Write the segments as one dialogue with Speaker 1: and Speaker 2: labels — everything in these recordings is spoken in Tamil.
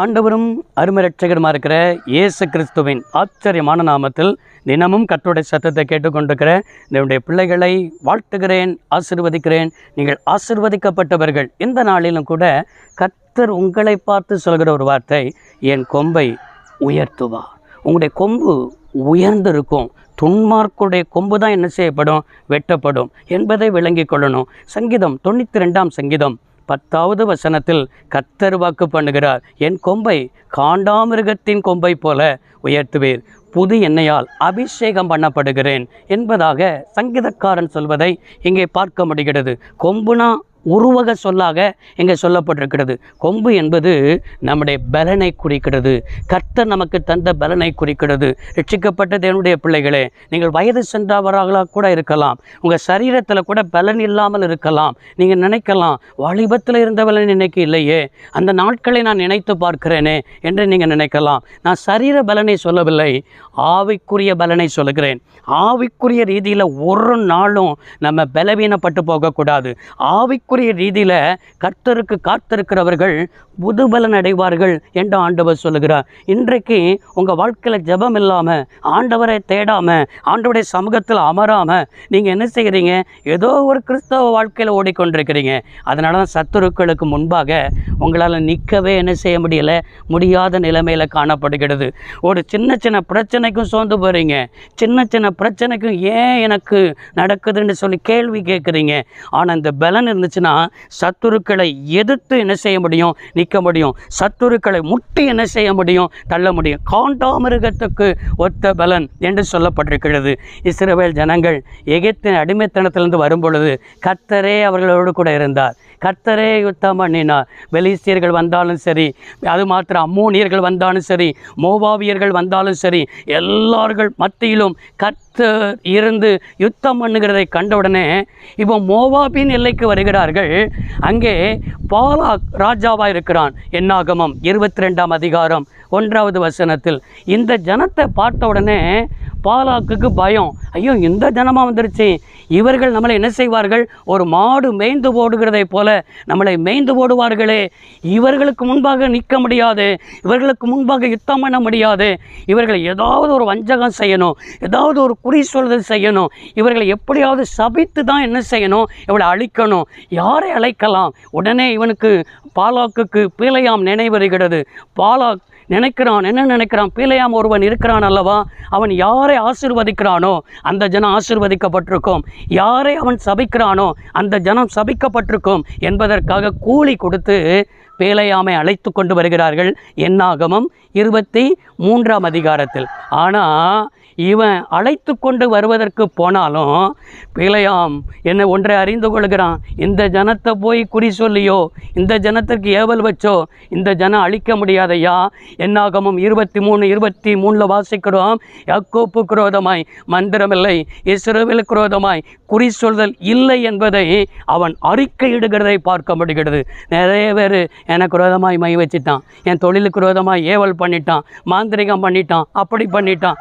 Speaker 1: ஆண்டவரும் அருமரட்சகருமா இருக்கிற இயேசு கிறிஸ்துவின் ஆச்சரியமான நாமத்தில் தினமும் கட்டுரை சத்தத்தை கேட்டுக்கொண்டிருக்கிற என்னுடைய பிள்ளைகளை வாழ்த்துகிறேன் ஆசிர்வதிக்கிறேன். நீங்கள் ஆசிர்வதிக்கப்பட்டவர்கள். இந்த நாளிலும் கூட கர்த்தர் உங்களை பார்த்து சொல்கிற ஒரு வார்த்தை என் கொம்பை உயர்த்துவா. உங்களுடைய கொம்பு உயர்ந்திருக்கும். துன்மார்க்குடைய கொம்பு தான் என்ன செய்யப்படும்? வெட்டப்படும் என்பதை விளங்கிக் கொள்ளணும். சங்கீதம் தொண்ணூற்றி ரெண்டாம் சங்கீதம். பத்தாவது வசனத்தில் கத்தர் வாக்கு பண்ணுகிறார் என் கொம்பை காண்டாமிருகத்தின் கொம்பை போல உயர்த்துவீர். புது எண்ணெயால் அபிஷேகம் பண்ணப்படுகிறேன் என்பதாக சங்கீதக்காரன் சொல்வதை இங்கே பார்க்க முடிகிறது. கொம்புனா உருவக சொல்லாக இங்கே சொல்லப்பட்டிருக்கிறது. கொம்பு என்பது நம்முடைய பலனை குறிக்கிறது. கர்த்தர் நமக்கு தந்த பலனை குறிக்கிறது. ரட்சிக்கப்பட்ட தேவனுடைய பிள்ளைகளே நீங்கள் வயது சென்றவர்களாக கூட இருக்கலாம். உங்கள் சரீரத்தில் கூட பலன் இல்லாமல் இருக்கலாம். நீங்கள் நினைக்கலாம் வாலிபத்தில் இருந்த பலன் இன்னைக்கு இல்லையே. அந்த நாட்களை நான் நினைத்து பார்க்கிறேனே என்று நீங்கள் நினைக்கலாம். நான் சரீர பலனை சொல்லவில்லை ஆவிக்குரிய பலனை சொல்கிறேன் ஆவிக்குரிய ரீதியில் ஒரு நாளும் நம்ம பலவீனப்பட்டு போகக்கூடாது. ஆவிக்குரிய ரீதியில் கர்த்தருக்கு காத்திருக்கிறவர்கள் புதுபலன் அடைவார்கள் என்று ஆண்டவர் சொல்லுகிறார். இன்றைக்கு உங்கள் வாழ்க்கையில் ஜெபம் இல்லாமல் ஆண்டவரை தேடாமல் ஆண்டவருடைய சமூகத்தில் அமராமல் நீங்கள் என்ன செய்கிறீங்க ஏதோ ஒரு கிறிஸ்தவ வாழ்க்கையில் ஓடிக்கொண்டிருக்கிறீங்க. அதனால தான் சத்துருக்களுக்கு முன்பாக உங்களால் நிற்கவே என்ன செய்ய முடியலை? முடியாத நிலைமையில் காணப்படுகிறது. ஒரு சின்ன சின்ன பிரச்சனைக்கும் சோர்ந்து போகிறீங்க சின்ன சின்ன பிரச்சனைக்கும் ஏன் எனக்கு நடக்குதுன்னு சொல்லி கேள்வி கேட்குறீங்க. ஆனால் இந்த பலன் இருந்துச்சுன்னா சத்துருக்களை எதிர்த்து என்ன செய்ய முடியும்? நிற்க முடியும். சத்துருக்களை முட்டி என்ன செய்ய முடியும்? தள்ள முடியும். காண்டாமிருகத்துக்கு ஒத்த பலன் என்று சொல்லப்பட்டிருக்கிறது. இஸ்ரவேல் ஜனங்கள் எகிப்தின் அடிமைத்தனத்திலிருந்து வரும்பொழுது கர்த்தரே அவர்களோடு கூட இருந்தார். கர்த்தரே யுத்தம் பண்ணினார். பெலிஸ்தியர்கள் வந்தாலும் சரி அது மாத்திரம் அம்மோனியர்கள் வந்தாலும் சரி மோபாவியர்கள் வந்தாலும் சரி எல்லார்கள் மத்தியிலும் கர்த்தர் இருந்து யுத்தம் பண்ணுகிறதை கண்டவுடனே இப்போ மோவாபின் எல்லைக்கு வருகிறார்கள். அங்கே பாலாக் ராஜாவாக இருக்கிறான் என்னாகமம் இருபத்தி ரெண்டாம் அதிகாரம் ஒன்றாவது வசனத்தில் இந்த ஜனத்தை பார்த்த உடனே பாலாக்குக்கு பயம். ஐயோ இந்த ஜனமாக வந்துருச்சு? இவர்கள் நம்மளை என்ன செய்வார்கள்? ஒரு மாடு மேய்ந்து போடுகிறதை போல நம்மளை மேய்ந்து போடுவார்களே இவர்களுக்கு முன்பாக நிற்க முடியாது. இவர்களுக்கு முன்பாக யுத்தம் பண்ண முடியாது. இவர்கள் ஏதாவது ஒரு வஞ்சகம் செய்யணும். ஏதாவது ஒரு குறி சொல்தல் செய்யணும். இவர்களை எப்படியாவது சபித்து தான் என்ன செய்யணும்? இவளை அழிக்கணும். யாரை அழைக்கலாம்? உடனே இவனுக்கு பாலாக்குக்கு பீலையாம் நினைவருகிறது பாலாக் நினைக்கிறான் என்ன நினைக்கிறான்? பீலையாம் ஒருவன் இருக்கிறான் அல்லவா? அவன் யாரை ஆசிர்வதிக்கிறானோ அந்த ஜனம் ஆசிர்வதிக்கப்பட்டிருக்கும். யாரை அவன் சபிக்கிறானோ அந்த ஜனம் சபிக்கப்பட்டிருக்கும் என்பதற்காக கூலி கொடுத்து பேலையாமை அழைத்து கொண்டு வருகிறார்கள். என்னாகமம் இருபத்தி மூன்றாம் அதிகாரத்தில். ஆனால் இவன் அழைத்து கொண்டு வருவதற்கு போனாலும் பிழையாம் என்னை ஒன்றை அறிந்து கொள்கிறான். இந்த ஜனத்தை போய் குறி சொல்லியோ இந்த ஜனத்திற்கு ஏவல் வச்சோ இந்த ஜனம் அழிக்க முடியாதையா? என்னாகமும் இருபத்தி மூணு இருபத்தி மூணில் வாசிக்கிறோம் யாக்கோப்பு குரோதமாய் மந்திரமில்லை இஸ்ரோவில் குரோதமாய் குறி சொல்தல் இல்லை என்பதை அவன் அறிக்கையிடுகிறதை பார்க்க முடிகிறது. நிறைய பேர் எனக்கு குரோதமாய் மை வச்சிட்டான். என் தொழிலுக்கு குரோதமாய் ஏவல் பண்ணிட்டான் மாந்திரிகம் பண்ணிட்டான் அப்படி பண்ணிட்டான்.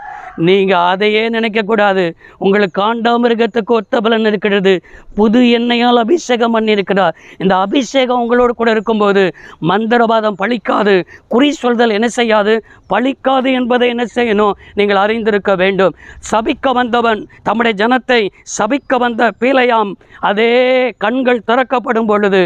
Speaker 1: நீங்கள் அதையே நினைக்கக்கூடாது. உங்களுக்கு காண்டாமிருகத்துக்கு ஒத்த பலன் இருக்கிறது. புது எண்ணெயால் அபிஷேகம் பண்ணியிருக்கிறார். இந்த அபிஷேகம் உங்களோடு கூட இருக்கும்போது மந்திரவாதம் பழிக்காது. குறி சொல்தல் என்ன செய்யாது? பழிக்காது என்பதை என்ன செய்யணும்? நீங்கள் அறிந்திருக்க வேண்டும். சபிக்க வந்தவன் தம்முடைய ஜனத்தை சபிக்க வந்த பீலையாம் அதே கண்கள் திறக்கப்படும் பொழுது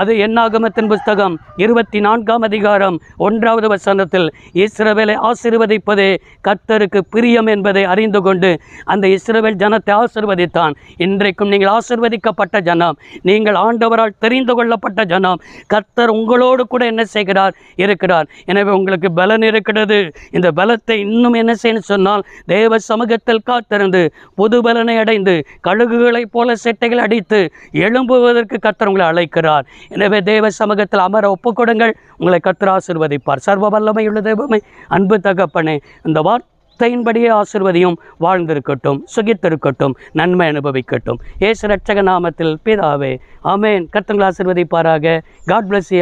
Speaker 1: அது என்னாகமத்தின் புஸ்தகம்? இருபத்தி நான்காம் அதிகாரம் ஒன்றாவது வசனத்தில் இஸ்ரவேலை ஆசிர்வதிப்பதே கர்த்தருக்கு பிரியம் என்பதை அறிந்து கொண்டு அந்த இஸ்ரவேல் ஜனத்தை ஆசிர்வதித்தான். இன்றைக்கும் நீங்கள் ஆசிர்வதிக்கப்பட்ட ஜனம் நீங்கள் ஆண்டவரால் தெரிந்து கொள்ளப்பட்ட ஜனம். கர்த்தர் உங்களோடு கூட என்ன செய்கிறார்? இருக்கிறார். எனவே உங்களுக்கு பலன் இருக்கிறது. இந்த பலத்தை இன்னும் என்ன செய்யணும் சொன்னால் தேவ சமூகத்தில் காத்திருந்து புது பலனை அடைந்து கழுகுகளைப் போல செட்டைகள் அடித்து எழும்புவதற்கு கர்த்தர் உங்களை அழைக்கிறார். எனவே தேவ சமூகத்தில் அமர ஒப்புக்கொடுங்கள். உங்களை கர்த்தர் ஆசிர்வதிப்பார். சர்வ வல்லமையுள்ள தெய்வமே அன்பு தகப்பனே இந்த வார்த்தை வார்த்தையின்படியே ஆசிர்வதியும் வாழ்ந்திருக்கட்டும் சுகித்திருக்கட்டும் நன்மை அனுபவிக்கட்டும். ஏசு ரட்சக நாமத்தில் பிதாவே அமேன் கர்த்தங்களை ஆசிர்வதிப்பாராக. God bless